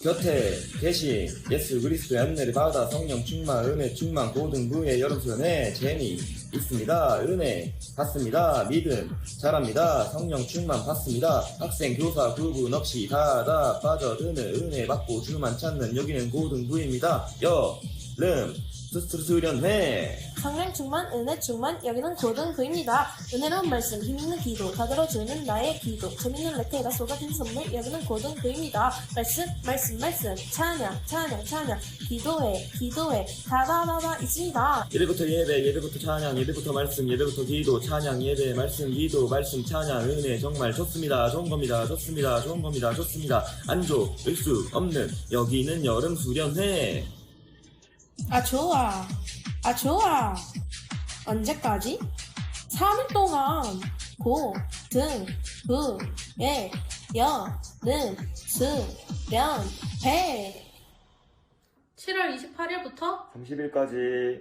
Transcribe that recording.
곁에 계신 예수 그리스도의 은혜를 받아 성령 충만 은혜 충만 고등부의 여름 수련회 제니 있습니다. 은혜 받습니다. 믿음 잘합니다. 성령 충만 받습니다. 학생 교사 구분 없이 다다 빠져드는 은혜 받고 주만 찾는 여기는 고등부입니다. 여 름 스스로 수련회 성령 충만, 은혜 충만, 여기는 고등부입니다. 은혜로운 말씀, 힘있는 기도, 다 들어주는 나의 기도, 재밌는 레테가 쏟아진 선물, 여기는 고등부입니다. 말씀, 말씀, 말씀, 찬양, 찬양, 찬양, 기도해, 기도해, 다다다다 있습니다. 예배부터 예배, 예배부터 찬양, 예배부터 말씀, 예배부터 기도, 찬양, 예배, 말씀, 기도, 말씀, 찬양, 은혜 정말 좋습니다. 좋은 겁니다. 좋습니다. 좋은 겁니다. 좋습니다. 안 좋을 수 없는 여기는 여름 수련회. 아, 좋아. 아, 좋아. 언제까지? 3일 동안 고, 등, 부, 예, 여, 는, 수, 련, 회. 7월 28일부터 30일까지